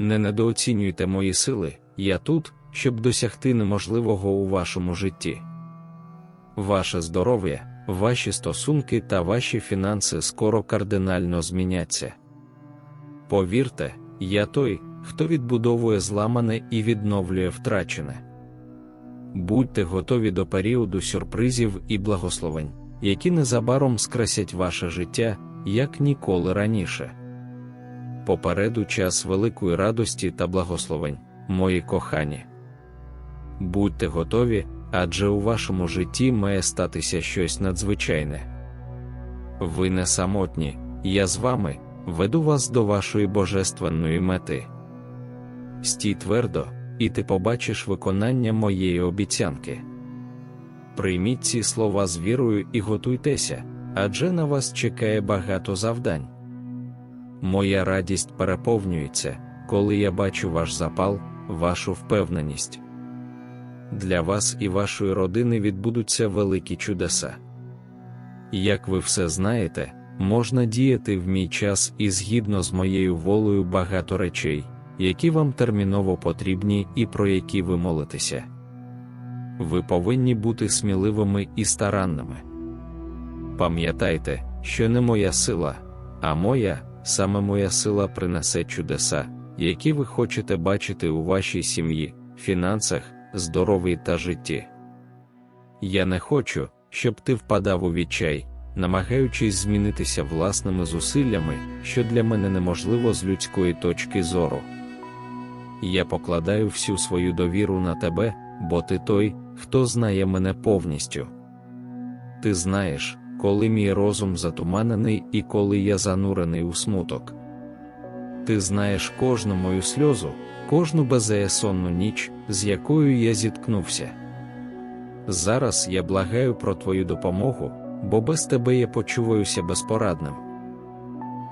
не недооцінюйте мої сили, я тут, щоб досягти неможливого у вашому житті. Ваше здоров'я, ваші стосунки та ваші фінанси скоро кардинально зміняться. Повірте, я той, хто відбудовує зламане і відновлює втрачене. Будьте готові до періоду сюрпризів і благословень, які незабаром скрасять ваше життя, як ніколи раніше. Попереду час великої радості та благословень, мої кохані. Будьте готові, адже у вашому житті має статися щось надзвичайне. Ви не самотні, я з вами веду вас до вашої божественної мети. Стій твердо, і ти побачиш виконання моєї обіцянки. Прийміть ці слова з вірою і готуйтеся, адже на вас чекає багато завдань. Моя радість переповнюється, коли я бачу ваш запал, вашу впевненість. Для вас і вашої родини відбудуться великі чудеса. Як ви все знаєте, можна діяти в мій час і згідно з моєю волею багато речей, які вам терміново потрібні і про які ви молитеся. Ви повинні бути сміливими і старанними. Пам'ятайте, що не моя сила, а моя, саме моя сила принесе чудеса, які ви хочете бачити у вашій сім'ї, фінансах, здоров'ї та житті. Я не хочу, щоб ти впадав у відчай, намагаючись змінитися власними зусиллями, що для мене неможливо з людської точки зору. Я покладаю всю свою довіру на тебе, бо ти той, хто знає мене повністю. Ти знаєш, коли мій розум затуманений і коли я занурений у смуток. Ти знаєш кожну мою сльозу, кожну беззаєсонну ніч, з якою я зіткнувся. Зараз я благаю про твою допомогу, бо без тебе я почуваюся безпорадним.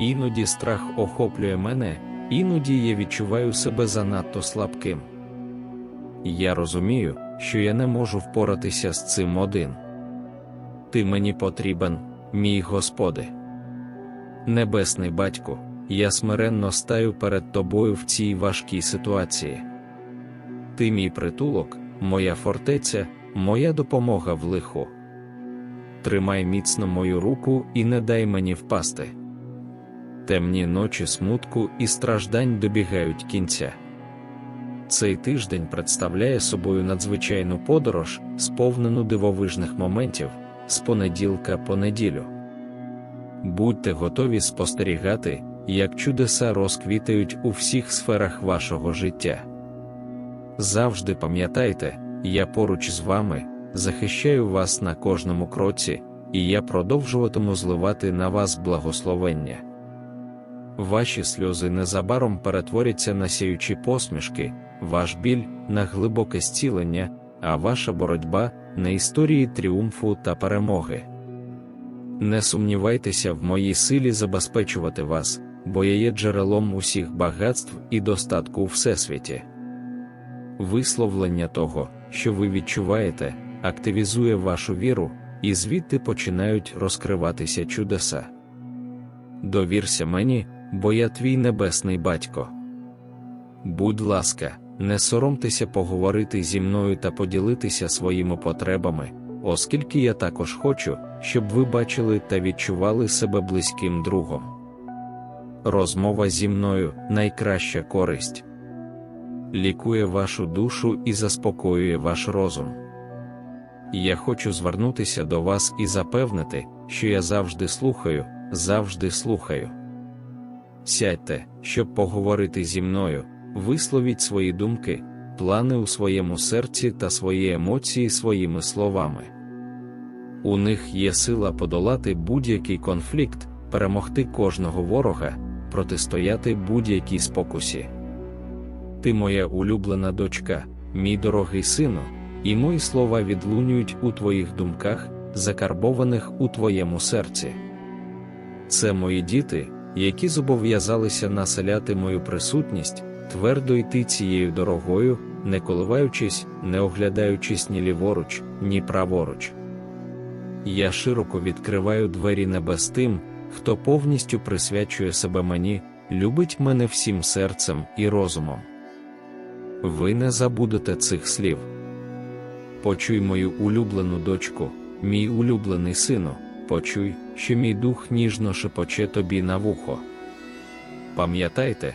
Іноді страх охоплює мене, іноді я відчуваю себе занадто слабким. Я розумію, що я не можу впоратися з цим один. Ти мені потрібен, мій Господи. Небесний батько, я смиренно стаю перед тобою в цій важкій ситуації. Ти мій притулок, моя фортеця, моя допомога в лиху. Тримай міцно мою руку і не дай мені впасти. Темні ночі смутку і страждань добігають кінця. Цей тиждень представляє собою надзвичайну подорож, сповнену дивовижних моментів з понеділка по неділю. Будьте готові спостерігати, як чудеса розквітають у всіх сферах вашого життя. Завжди пам'ятайте, я поруч з вами, захищаю вас на кожному кроці, і я продовжуватиму зливати на вас благословення. Ваші сльози незабаром перетворяться на сяючі посмішки, ваш біль на глибоке зцілення, а ваша боротьба на історії тріумфу та перемоги. Не сумнівайтеся в моїй силі забезпечувати вас, бо я є джерелом усіх багатств і достатку у всесвіті. Висловлення того, що ви відчуваєте, активізує вашу віру, і звідти починають розкриватися чудеса. Довірся мені, бо я твій небесний батько. Будь ласка, не соромтеся поговорити зі мною та поділитися своїми потребами, оскільки я також хочу, щоб ви бачили та відчували себе близьким другом. Розмова зі мною найкраща користь, лікує вашу душу і заспокоює ваш розум. Я хочу звернутися до вас і запевнити, що я завжди слухаю, завжди слухаю. Сядьте, щоб поговорити зі мною, висловіть свої думки, плани у своєму серці та свої емоції своїми словами. У них є сила подолати будь-який конфлікт, перемогти кожного ворога, протистояти будь-якій спокусі. Ти моя улюблена дочка, мій дорогий сину, і мої слова відлунюють у твоїх думках, закарбованих у твоєму серці. Це мої діти, які зобов'язалися населяти мою присутність, твердо йти цією дорогою, не коливаючись, не оглядаючись ні ліворуч, ні праворуч. Я широко відкриваю двері небес тим, хто повністю присвячує себе мені, любить мене всім серцем і розумом. Ви не забудете цих слів. Почуй мою улюблену дочку, мій улюблений сину, почуй, що мій дух ніжно шепоче тобі на вухо. Пам'ятайте,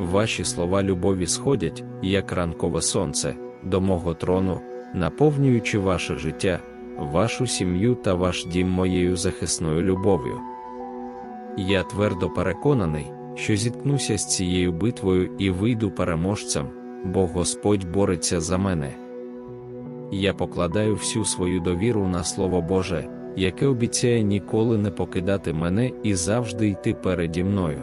Ваші слова любові сходять, як ранкове сонце, до мого трону, наповнюючи ваше життя, вашу сім'ю та ваш дім моєю захисною любов'ю. Я твердо переконаний, що зіткнуся з цією битвою і вийду переможцем, бо Господь бореться за мене. Я покладаю всю свою довіру на Слово Боже, яке обіцяє ніколи не покидати мене і завжди йти переді мною.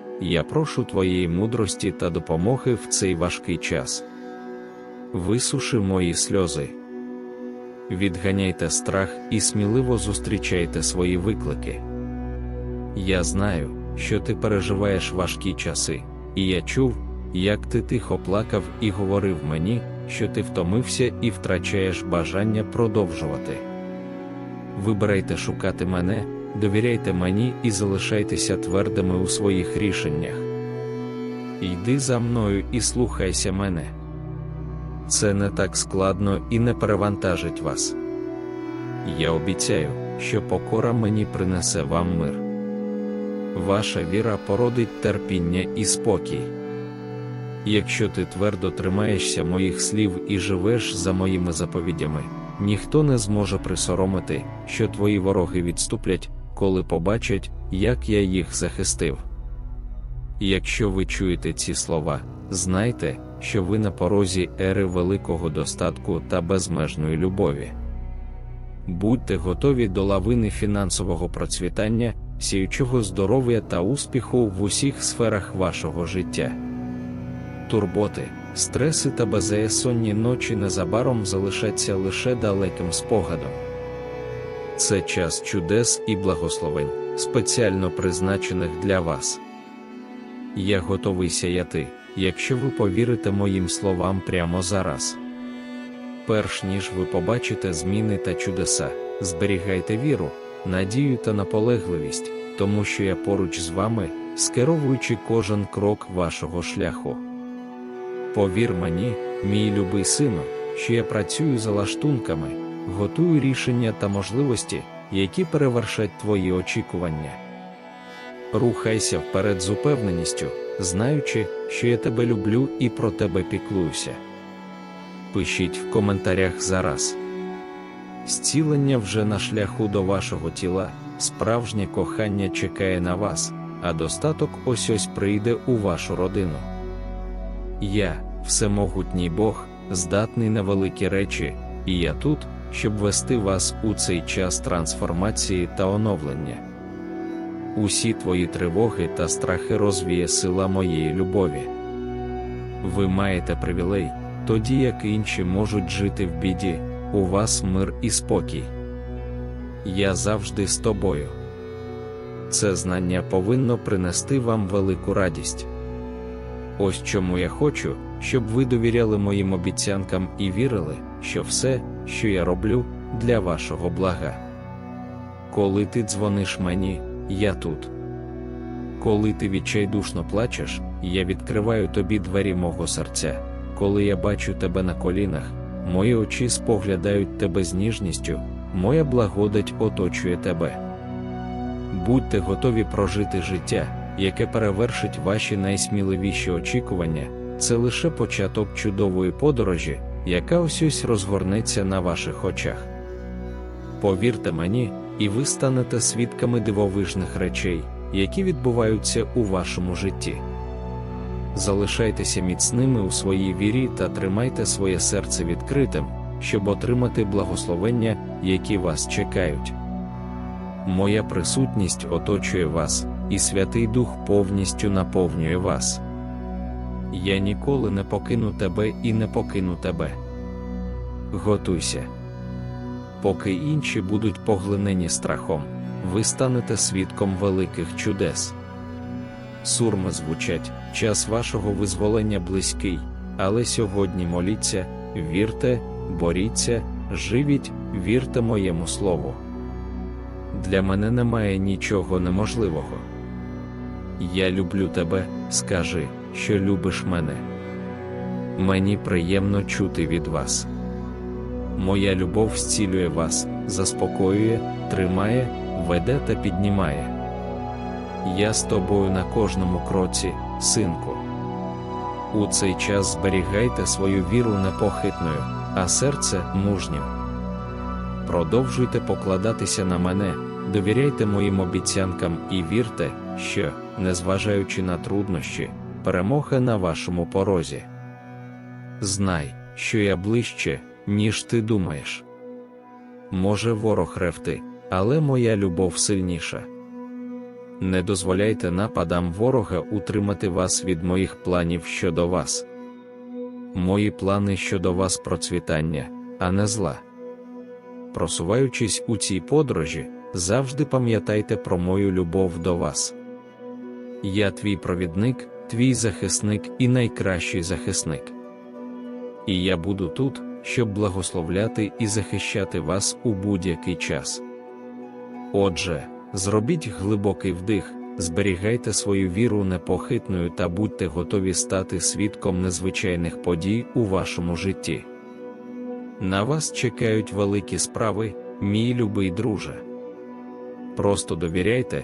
я прошу Твоєї мудрості та допомоги в цей важкий час. Висуши мої сльози. Відганяйте страх і сміливо зустрічайте свої виклики. Я знаю, що ти переживаєш важкі часи, і я чув, як ти тихо плакав і говорив мені, що ти втомився і втрачаєш бажання продовжувати. Вибирайте шукати мене, довіряйте мені і залишайтеся твердими у своїх рішеннях. Йди за мною і слухайся мене. Це не так складно і не перевантажить вас. Я обіцяю, що покора мені принесе вам мир. Ваша віра породить терпіння і спокій. Якщо ти твердо тримаєшся моїх слів і живеш за моїми заповідями, ніхто не зможе присоромити, що твої вороги відступлять, коли побачать, як я їх захистив. Якщо ви чуєте ці слова, знайте, що ви на порозі ери великого достатку та безмежної любові. Будьте готові до лавини фінансового процвітання, сіючого здоров'я та успіху в усіх сферах вашого життя. Турботи, стреси та безсонні ночі незабаром залишаться лише далеким спогадом. Це час чудес і благословень, спеціально призначених для вас. Я готовий сяяти, якщо ви повірите моїм словам прямо зараз. Перш ніж ви побачите зміни та чудеса, зберігайте віру, надію та наполегливість, тому що я поруч з вами, скеровуючи кожен крок вашого шляху. Повір мені, мій любий сину, що я працюю за лаштунками, готую рішення та можливості, які перевершать твої очікування. Рухайся вперед з упевненістю, знаючи, що я тебе люблю і про тебе піклуюся. Пишіть в коментарях зараз. Зцілення вже на шляху до вашого тіла, справжнє кохання чекає на вас, а достаток ось ось прийде у вашу родину. Я, всемогутній Бог, здатний на великі речі, і я тут, щоб вести вас у цей час трансформації та оновлення. Усі твої тривоги та страхи розвіє сила моєї любові. Ви маєте привілей, тоді як інші можуть жити в біді, у вас мир і спокій. Я завжди з тобою. Це знання повинно принести вам велику радість. Ось чому я хочу, щоб ви довіряли моїм обіцянкам і вірили, що все, що я роблю для вашого блага. Коли ти дзвониш мені, я тут. Коли ти відчайдушно плачеш, я відкриваю тобі двері мого серця. Коли я бачу тебе на колінах, мої очі споглядають тебе з ніжністю, моя благодать оточує тебе. Будьте готові прожити життя, яке перевершить ваші найсміливіші очікування, це лише початок чудової подорожі, яка ось розгорнеться на ваших очах. Повірте мені, і ви станете свідками дивовижних речей, які відбуваються у вашому житті. Залишайтеся міцними у своїй вірі та тримайте своє серце відкритим, щоб отримати благословення, які вас чекають. Моя присутність оточує вас, і Святий Дух повністю наповнює вас. Я ніколи не покину тебе і не покину тебе. Готуйся. Поки інші будуть поглинені страхом, ви станете свідком великих чудес. Сурми звучать, час вашого визволення близький, але сьогодні моліться, вірте, боріться, живіть, вірте моєму слову. Для мене немає нічого неможливого. Я люблю тебе, скажи, що любиш мене. Мені приємно чути від вас. Моя любов зцілює вас, заспокоює, тримає, веде та піднімає. Я з тобою на кожному кроці, синку. У цей час зберігайте свою віру непохитною, а серце мужнім. Продовжуйте покладатися на мене, довіряйте моїм обіцянкам і вірте, що, незважаючи на труднощі, перемога на вашому порозі. Знай, що я ближче, ніж ти думаєш. Може ворог ревти, але моя любов сильніша. Не дозволяйте нападам ворога утримати вас від моїх планів щодо вас. Мої плани щодо вас процвітання, а не зла. Просуваючись у цій подорожі, завжди пам'ятайте про мою любов до вас. Я твій провідник, твій захисник і найкращий захисник. І я буду тут, щоб благословляти і захищати вас у будь-який час. Отже, зробіть глибокий вдих, зберігайте свою віру непохитною та будьте готові стати свідком незвичайних подій у вашому житті. На вас чекають великі справи, мій любий друже. Просто довіряйте,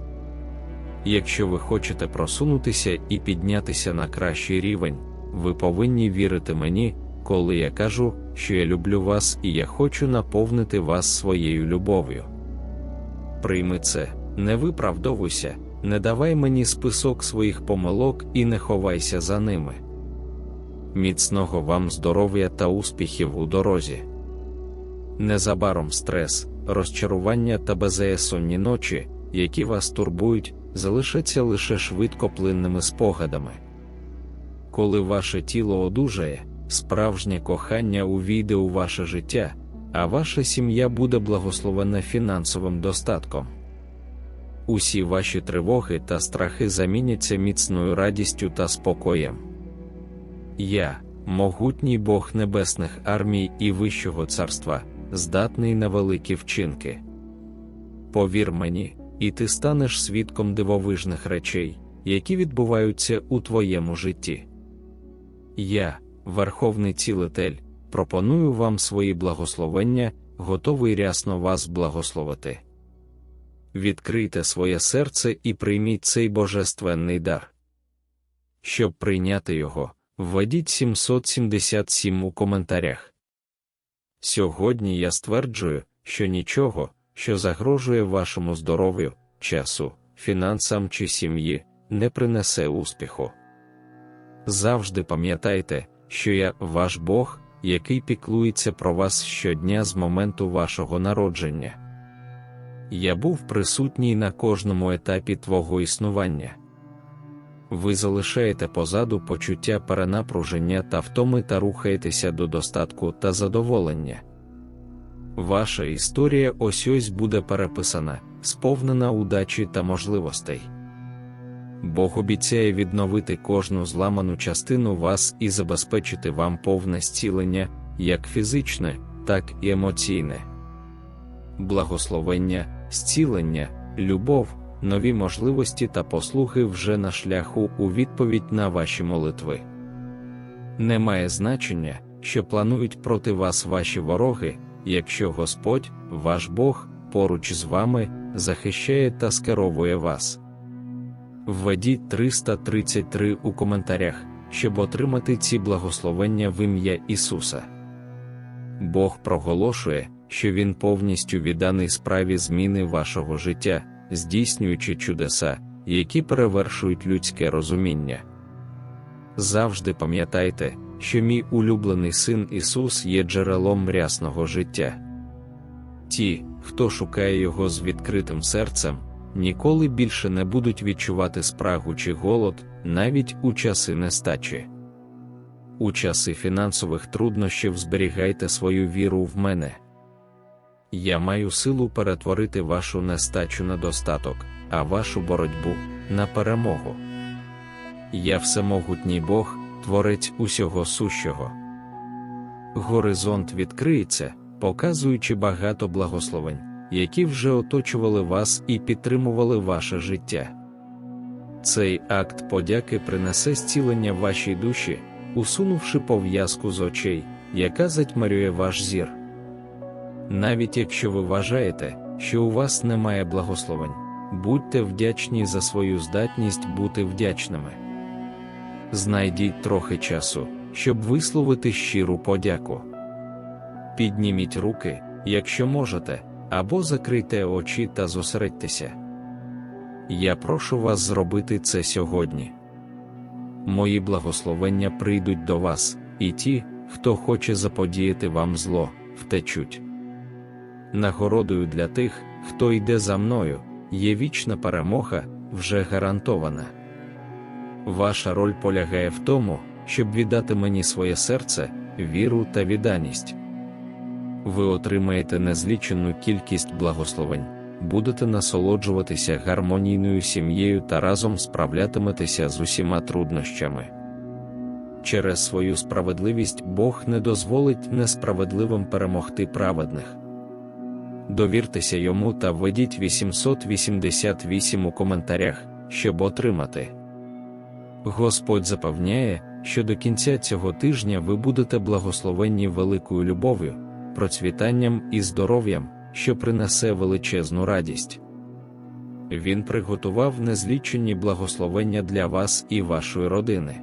Якщо ви хочете просунутися і піднятися на кращий рівень, ви повинні вірити мені, коли я кажу, що я люблю вас і я хочу наповнити вас своєю любов'ю. Прийми це, не виправдовуйся, не давай мені список своїх помилок і не ховайся за ними. Міцного вам здоров'я та успіхів у дорозі. Незабаром стрес, розчарування та безеясонні ночі, які вас турбують, залишаться лише швидкоплинними спогадами. Коли ваше тіло одужає, справжнє кохання увійде у ваше життя, а ваша сім'я буде благословена фінансовим достатком. Усі ваші тривоги та страхи заміняться міцною радістю та спокоєм. Я, могутній Бог небесних армій і Вищого царства, здатний на великі вчинки. Повір мені, і ти станеш свідком дивовижних речей, які відбуваються у твоєму житті. Я, Верховний цілитель, пропоную вам свої благословення, готовий рясно вас благословити. відкрийте своє серце і прийміть цей божественний дар. Щоб прийняти його, введіть 777 у коментарях. Сьогодні я стверджую, що нічого, що загрожує вашому здоров'ю, часу, фінансам чи сім'ї, не принесе успіху. Завжди пам'ятайте, що я ваш Бог, який піклується про вас щодня з моменту вашого народження. Я був присутній на кожному етапі твого існування. Ви залишаєте позаду почуття перенапруження та втоми та рухаєтеся до достатку та задоволення. Ваша історія ось ось буде переписана, сповнена удачі та можливостей. Бог обіцяє відновити кожну зламану частину вас і забезпечити вам повне зцілення, як фізичне, так і емоційне. Благословення, зцілення, любов, нові можливості та послуги вже на шляху у відповідь на ваші молитви. Немає значення, що планують проти вас ваші вороги, якщо Господь, ваш Бог, поруч з вами, захищає та скеровує вас. Введіть 333 у коментарях, щоб отримати ці благословення в ім'я Ісуса. Бог проголошує, що Він повністю відданий справі зміни вашого життя, здійснюючи чудеса, які перевершують людське розуміння. Завжди пам'ятайте, що мій улюблений син Ісус є джерелом рясного життя. Ті, хто шукає Його з відкритим серцем, ніколи більше не будуть відчувати спрагу чи голод, навіть у часи нестачі. У часи фінансових труднощів зберігайте свою віру в мене. Я маю силу перетворити вашу нестачу на достаток, а вашу боротьбу на перемогу. Я всемогутній Бог, творець усього сущого. Горизонт відкриється, показуючи багато благословень, які вже оточували вас і підтримували ваше життя. Цей акт подяки принесе зцілення вашій душі, усунувши пов'язку з очей, яка затьмарює ваш зір. Навіть якщо ви вважаєте, що у вас немає благословень, будьте вдячні за свою здатність бути вдячними. Знайдіть трохи часу, щоб висловити щиру подяку. Підніміть руки, якщо можете, або закрийте очі та зосередьтеся. Я прошу вас зробити це сьогодні. Мої благословення прийдуть до вас, і ті, хто хоче заподіяти вам зло, втечуть. Нагородою для тих, хто йде за мною, є вічна перемога, вже гарантована. Ваша роль полягає в тому, щоб віддати мені своє серце, віру та відданість. Ви отримаєте незлічену кількість благословень, будете насолоджуватися гармонійною сім'єю та разом справлятиметеся з усіма труднощами. Через свою справедливість Бог не дозволить несправедливим перемогти праведних. Довіртеся йому та введіть 888 у коментарях, щоб отримати. Господь запевняє, що до кінця цього тижня ви будете благословенні великою любов'ю, процвітанням і здоров'ям, що принесе величезну радість. Він приготував незлічені благословення для вас і вашої родини.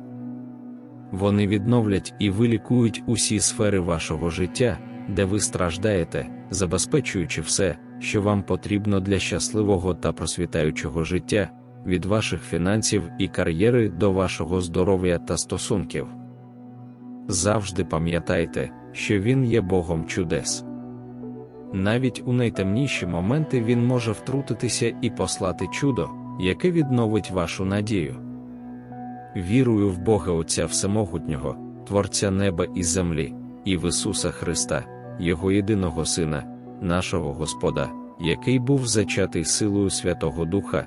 Вони відновлять і вилікують усі сфери вашого життя, де ви страждаєте, забезпечуючи все, що вам потрібно для щасливого та просвітаючого життя, від ваших фінансів і кар'єри до вашого здоров'я та стосунків. Завжди пам'ятайте, що Він є Богом чудес. Навіть у найтемніші моменти Він може втрутитися і послати чудо, яке відновить вашу надію. Вірую в Бога Отця Всемогутнього, Творця неба і землі, і в Ісуса Христа, Його єдиного Сина, нашого Господа, який був зачатий силою Святого Духа,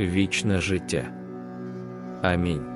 вічне життя. Амінь.